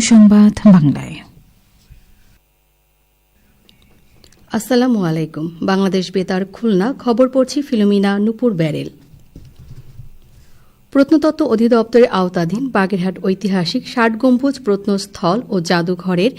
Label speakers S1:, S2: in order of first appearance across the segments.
S1: সংবাদ বাংলায়।
S2: আসসালামু আলাইকুম। বাংলাদেশ বেতার খুলনা, খবর পড়ছি ফিলোমিনা নুপুর ব্যারেল। প্রত্নতত্ত্ব অধিদপ্তরের আওতাধীন বাগেরহাট ঐতিহাসিক ষাট গম্বুজ প্রত্নস্থল ও জাদুঘরের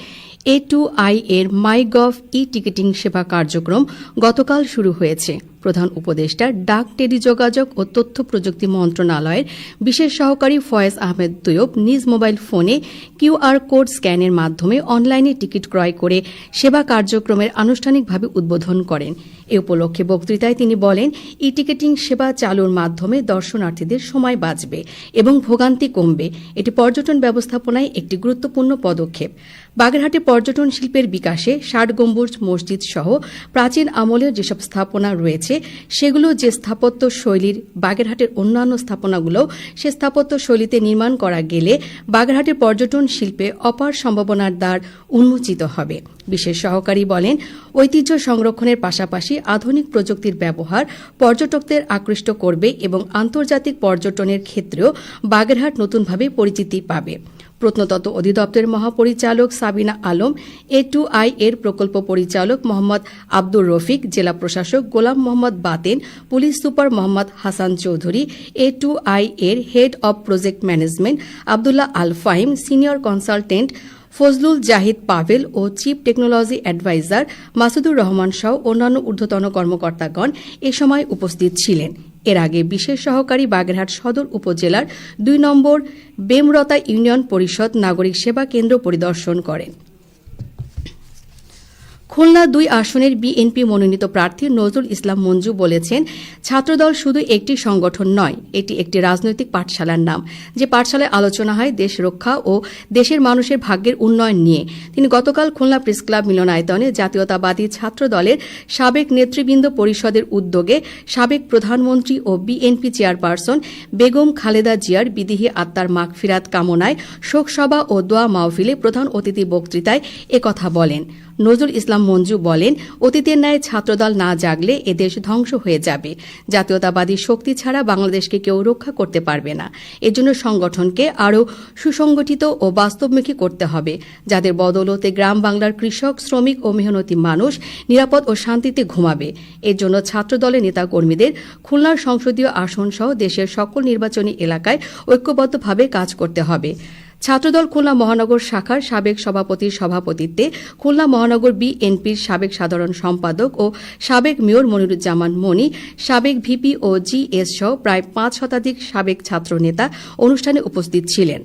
S2: এ টু আই এর মাই গভ ই টিকিটিং সেবা কার্যক্রম গতকাল শুরু হয়েছে। প্রধান উপদেষ্টা ডাক, টেলিযোগাযোগ ও তথ্য প্রযুক্তি মন্ত্রণালয়ের বিশেষ সহকারী ফয়েজ আহমেদ তৈয়ব নিজ মোবাইল ফোনে কিউআর কোড স্ক্যানের মাধ্যমে অনলাইনে টিকিট ক্রয় করে সেবা কার্যক্রমের আনুষ্ঠানিকভাবে উদ্বোধন করেন। এ উপলক্ষে বক্তৃতায় তিনি বলেন ই টিকিটিং সেবা চালুর মাধ্যমে দর্শনার্থীদের সময় বাঁচবে এবং ভোগান্তি কমবে। এটি পর্যটন ব্যবস্থাপনায় একটি গুরুত্বপূর্ণ পদক্ষেপ। বাগেরহাটে পর্যটন শিল্পের বিকাশে ষাট গম্বুজ মসজিদ সহ প্রাচীন আমলের যেসব স্থাপনা রয়েছে সেগুলো যে স্থাপত্য শৈলীর বাগেরহাটের অন্যান্য স্থাপনাগুলো, সে স্থাপত্য শৈলীতে নির্মাণ করা গেলে বাগেরহাটের পর্যটন শিল্পে অপার সম্ভাবনার দ্বার উন্মোচিত হবে। বিশেষ সহকারী বলেন, ঐতিহ্য সংরক্ষণের পাশাপাশি আধুনিক প্রযুক্তির ব্যবহার পর্যটকদের আকৃষ্ট করবে এবং আন্তর্জাতিক পর্যটনের ক্ষেত্রেও বাগেরহাট নতুনভাবে পরিচিতি পাবে। প্রত্নতত্ত্ব অধিদপ্তরের মহাপরিচালক Sabina Alam, A two I এর প্রকল্প পরিচালক মোহাম্মদ আব্দুর রফিক, জেলা প্রশাসক Golam Mohammad Baten, police super Mohammad Hasan Chowdhury, A two I এর head of project management Abdullah Al Fahim, senior consultant Fazlul Zahid Pavel O chief technology adviser Masudur Rahman সহ অন্যান্য ঊর্ধ্বতন কর্মকর্তাগণ এ সময় উপস্থিত ছিলেন। এর আগে বিশেষ সহকারী বাগেরহাট সদর উপজেলার দুই নম্বর বেমরতা ইউনিয়ন পরিষদ নাগরিক সেবা কেন্দ্র পরিদর্শন করেন। খুলনা দুই আসনের বিএনপি মনোনীত প্রার্থী নজরুল ইসলাম মঞ্জু বলেছেন, ছাত্রদল শুধু একটি সংগঠন নয়, এটি একটি রাজনৈতিক পাঠশালার নাম। যে পাঠশালায় আলোচনা হয় দেশ রক্ষা ও দেশের মানুষের ভাগ্যের উন্নয়ন নিয়ে। তিনি গতকাল খুলনা প্রেস ক্লাব মিলনায়তনে জাতীয়তাবাদী ছাত্রদলের সাবেক নেতৃবৃন্দ পরিষদের উদ্যোগে সাবেক প্রধানমন্ত্রী ও বিএনপি চেয়ারপারসন বেগম খালেদা জিয়ার বিদেহী আত্মার মাগফিরাত কামনায় শোকসভা ও দোয়া মাহফিলে প্রধান অতিথি বক্তৃতায় একথা বলেন। নজরুল ইসলাম মঞ্জু বলেন, অতীতের ন্যায় ছাত্রদল না জাগলে এদেশ ধ্বংস হয়ে যাবে। জাতীয়তাবাদী শক্তি ছাড়া বাংলাদেশকে কেউ রক্ষা করতে পারবে না। এজন্য সংগঠনকে আরও সুসংগঠিত ও বাস্তবমুখী করতে হবে, যাদের বদৌলতে গ্রাম বাংলার কৃষক, শ্রমিক ও মেহনতি মানুষ নিরাপদ ও শান্তিতে ঘুমাবে। এর জন্য ছাত্রদলের নেতাকর্মীদের খুলনার সংসদীয় আসন সহ দেশের সকল নির্বাচনী এলাকায় ঐক্যবদ্ধভাবে কাজ করতে হবে। ছাত্রদল খুলনা মহানগর শাখার সাবেক সভাপতির সভাপতিত্বে খুলনা মহানগর বিএনপির সাবেক সাধারণ সম্পাদক ও সাবেক মেয়র মনিরুজ্জামান মনি, সাবেক ভিপি ও জিএস সহ প্রায় পাঁচ শতাধিক সাবেক ছাত্র নেতা অনুষ্ঠানে উপস্থিত ছিলেন।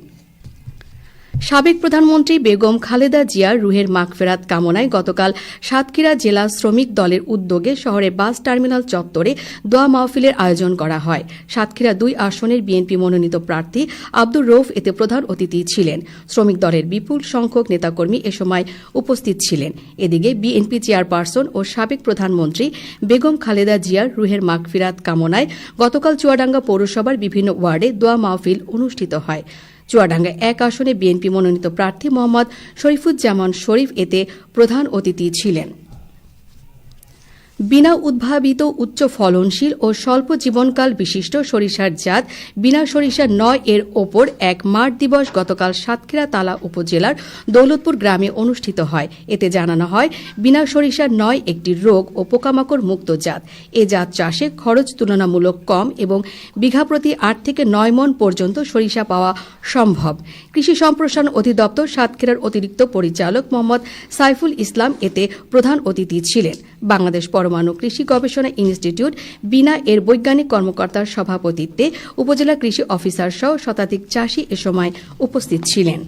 S2: সাবেক প্রধানমন্ত্রী বেগম খালেদা জিয়ার রুহের মাগফেরাত কামনায় গতকাল সাতক্ষীরা জেলা শ্রমিক দলের উদ্যোগে শহরের বাস টার্মিনাল চত্বরে দোয়া মাহফিলের আয়োজন করা হয়। সাতক্ষীরা দুই আসনের বিএনপি মনোনীত প্রার্থী আব্দুর রৌফ এতে প্রধান অতিথি ছিলেন। শ্রমিক দলের বিপুল সংখ্যক নেতাকর্মী এ সময় উপস্থিত ছিলেন। এদিকে বিএনপি চেয়ারপারসন ও সাবেক প্রধানমন্ত্রী বেগম খালেদা জিয়ার রুহের মাগফিরাত কামনায় গতকাল চুয়াডাঙ্গা পৌরসভার বিভিন্ন ওয়ার্ডে দোয়া মাহফিল অনুষ্ঠিত হয়। চুয়াডাঙ্গা এক আসনে বিএনপি মনোনীত প্রার্থী মোহাম্মদ শরীফুজ্জামান শরীফ এতে প্রধান অতিথি ছিলেন। বিনা উদ্ভাবিত উচ্চ ফলনশীল ও স্বল্প জীবনকাল বিশিষ্ট সরিষার জাত বিনা সরিষা নয় এর ওপর এক মাঠ দিবস গতকাল সাতক্ষীরা তালা উপজেলার দৌলতপুর গ্রামে অনুষ্ঠিত হয়। এতে জানানো হয়, বিনা সরিষা নয় একটি রোগ ও পোকামাকড় মুক্ত জাত। এ জাত চাষে খরচ তুলনামূলক কম এবং বিঘা প্রতি আট থেকে নয় মন পর্যন্ত সরিষা পাওয়া সম্ভব। কৃষি সম্প্রসারণ অধিদপ্তর সাতক্ষীরার অতিরিক্ত পরিচালক মোহাম্মদ সাইফুল ইসলাম এতে প্রধান অতিথি ছিলেন। বাংলাদেশ পরমাণু কৃষি গবেষণা ইনস্টিটিউট, বিনা এর বৈজ্ঞানিক কর্মকর্তার সভাপতিত্বে উপজেলা কৃষি অফিসার সহ শতাধিক চাষী এ সময় উপস্থিত ছিলেন।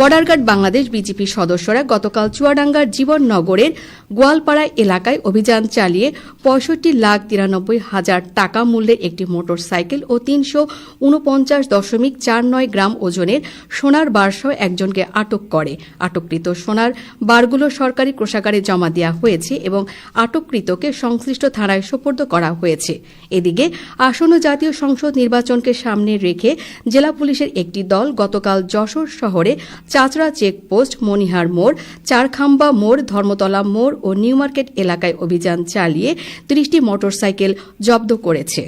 S2: বর্ডার গার্ড বাংলাদেশ বিজেপি সদস্যরা গতকাল চুয়াডাঙ্গার জীবননগরের গোয়ালপাড়া এলাকায় অভিযান চালিয়ে পঁয়ষট্টি লাখ তিরানব্বই হাজার টাকা মূল্যের একটি মোটর সাইকেল ও তিনশো উনপঞ্চাশ দশমিক চার নয় গ্রাম ওজনের সোনার বারসহ একজনকে আটক করে। আটককৃত সোনার বারগুলো সরকারি কোষাগারে জমা দেওয়া হয়েছে এবং আটককৃতকে সংশ্লিষ্ট থানায় সোপর্দ করা হয়েছে। এদিকে আসন্ন জাতীয় সংসদ নির্বাচনকে সামনে রেখে জেলা পুলিশের একটি দল গতকাল যশোর শহরে চাচড়া চেকপোস্ট মনিহার মোড়, চারখাম্বা মোড়, ধর্মতলা মোড় ও নিউ মার্কেট এলাকায় অভিযান চালিয়ে ত্রিশটি মোটরসাইকেল জব্দ করেছে।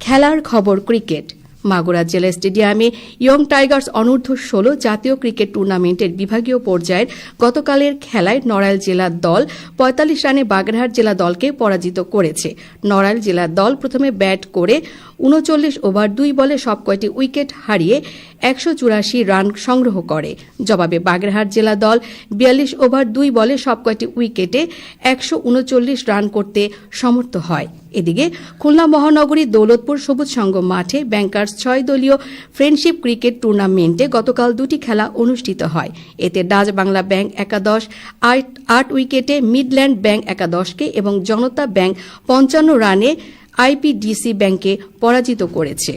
S2: খেলার খবর ক্রিকেট। মাগুরা জেলা স্টেডিয়ামে ইয়ং টাইগার্স অনূর্ধ্ব ষোলো জাতীয় ক্রিকেট টুর্নামেন্টের বিভাগীয় পর্যায়ের গতকালের খেলায় নড়াইল জেলার দল পঁয়তাল্লিশ রানে বাগেরহাট জেলা দলকে পরাজিত করেছে। নড়াইল জেলার দল প্রথমে ব্যাট করে উনচল্লিশ ওভার দুই বলে সব কয়টি উইকেট হারিয়ে একশো চুরাশি রান সংগ্রহ করে। জবাবে বাগেরহাট জেলা দল বিয়াল্লিশ ওভার দুই বলে সব কয়টি উইকেটে একশো উনচল্লিশ রান করতে সমর্থ হয়। এদিকে খুলনা মহানগরী দৌলতপুর সবুজ সঙ্গম মাঠে ব্যাংকার্স ছয় দলীয় ফ্রেন্ডশিপ ক্রিকেট টুর্নামেন্টে গতকাল দুটি খেলা অনুষ্ঠিত হয়। এতে ডাচ বাংলা ব্যাংক একাদশ, আট উইকেটে মিডল্যান্ড ব্যাংক একাদশকে এবং জনতা ব্যাংক পঞ্চান্ন রানে আইপিডিসি ব্যাংকে পরাজিত করেছে।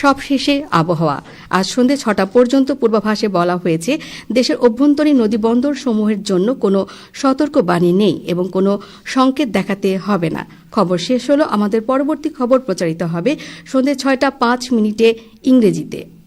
S2: সবশেষে আবহাওয়া। আজ সন্ধ্যে ছটা পর্যন্ত পূর্বাভাসে বলা হয়েছে, দেশের অভ্যন্তরীণ নদীবন্দর সমূহের জন্য কোনো সতর্কবাণী নেই এবং কোনো সংকেত দেখাতে হবে না। খবর শেষ হলো। আমাদের পরবর্তী খবর প্রচারিত হবে সন্ধ্যে ছয়টা পাঁচ মিনিটে ইংরেজিতে।